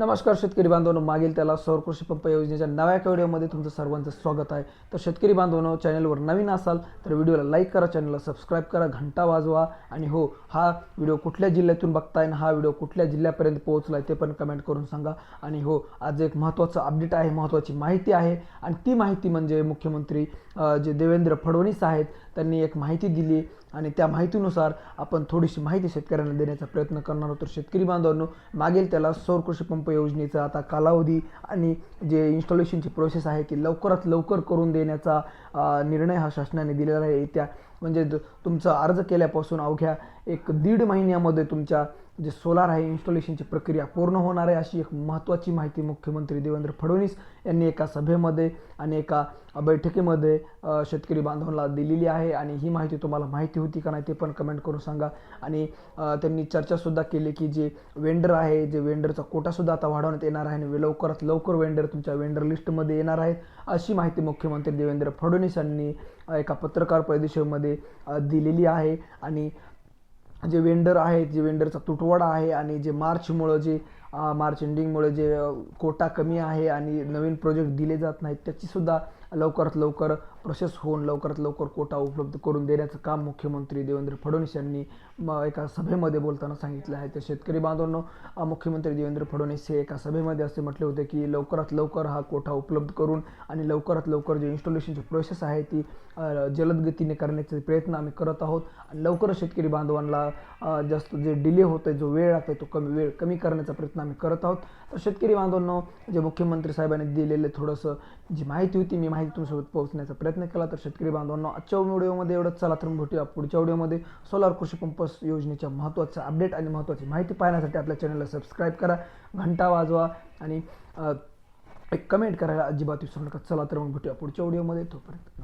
नमस्कार शेतकरी बांधवांनो. मागील त्याला सौर कृषी पंप योजनेच्या नव्या व्हिडिओमध्ये तुमचं सर्वांचं स्वागत आहे. तर शेतकरी बांधवांनो चॅनलवर नवीन असाल तर व्हिडिओला लाईक करा चॅनलला सबस्क्राईब करा घंटा वाजवा. आणि हो हा व्हिडिओ कुठल्या जिल्ह्यातून बघताय आणि हा व्हिडिओ कुठल्या जिल्ह्यापर्यंत पोहोचला आहे ते पण कमेंट करून सांगा. आणि हो आज एक महत्त्वाचं अपडेट आहे महत्त्वाची माहिती आहे. आणि ती माहिती म्हणजे मुख्यमंत्री जे देवेंद्र फडणवीस आहेत त्यांनी एक माहिती दिली. आणि त्या माहितीनुसार आपण थोडीशी माहिती शेतकऱ्यांना देण्याचा प्रयत्न करणार आहोत. तर शेतकरी बांधवांनो मागेल त्याला सौर कृषी पंप योजनेचा आता कालावधी आणि जे इन्स्टॉलेशनची प्रोसेस आहे ती लवकरात लवकर करून देण्याचा निर्णय हा शासनाने दिलेला आहे. येत्या म्हणजे द- तुमचा अर्ज केल्यापासून अवघ्या एक दीड महिन्यामध्ये तुमच्या जे सोलार आहे इन्स्टॉलेशनची प्रक्रिया पूर्ण होणार आहे अशी एक महत्त्वाची माहिती मुख्यमंत्री देवेंद्र फडणवीस यांनी एका सभेमध्ये आणि एका बैठकीमध्ये शेतकरी बांधवांना दिलेली आहे. आणि ही माहिती तुम्हाला माहिती होती का नाही ते पण कमेंट करून सांगा. आणि त्यांनी चर्चासुद्धा केली की जे वेंडर आहे जे वेंडरचा कोटासुद्धा आता वाढवण्यात येणार आहे आणि लवकरात लवकर वेंडर तुमच्या वेंडर लिस्टमध्ये येणार आहेत अशी माहिती मुख्यमंत्री देवेंद्र फडणवीस यांनी एका पत्रकार परिषदेमध्ये दिलेली आहे. आणि जे वेंडर आहेत जे वेंडरचा तुटवडा आहे आणि जे मार्चमुळं जे मार्च एंडिंगमुळे जे कोटा कमी आहे आणि नवीन प्रोजेक्ट दिले जात नाहीत त्याचीसुद्धा लवकरात लवकर प्रोसेस होऊन लवकरात लवकर कोटा उपलब्ध करून देण्याचं काम मुख्यमंत्री देवेंद्र फडणवीस यांनी म एका सभेमध्ये बोलताना सांगितलं आहे. तर शेतकरी बांधवांनो मुख्यमंत्री देवेंद्र फडणवीस हे एका सभेमध्ये असे म्हटले होते की लवकरात लवकर हा कोटा उपलब्ध करून आणि लवकरात लवकर जे इन्स्टॉलेशनची प्रोसेस आहे ती जलदगतीने जलद गतीने करण्याचे प्रयत्न आम्ही करत आहोत. आणि लवकरच शेतकरी बांधवांना जास्त जे डिले होत आहे जो वेळ लागतो तो कमी वेळ कमी करण्याचा प्रयत्न आम्ही करत आहोत. तर शेतकरी बांधवांनो जे मुख्यमंत्री साहेबांनी दिलेले थोडंसं जी माहिती होती मी माहिती तुमच्यासोबत पोहोचण्याचा प्रयत्न केला. तर शेतकरी बांधवांनो आजच्या व्हिडिओमध्ये एवढंच. चला तर भेटूया पुढच्या व्हिडिओमध्ये. सोलार कृषी पंप योजनेच्या महत्त्वाचा अपडेट आणि महत्त्वाची माहिती पाहण्यासाठी आपल्या चॅनलला सबस्क्राईब करा घंटा वाजवा आणि एक कमेंट करायला अजिबात विसरू नका. चला तर मग भेटूया पुढच्या व्हिडिओमध्ये. तोपर्यंत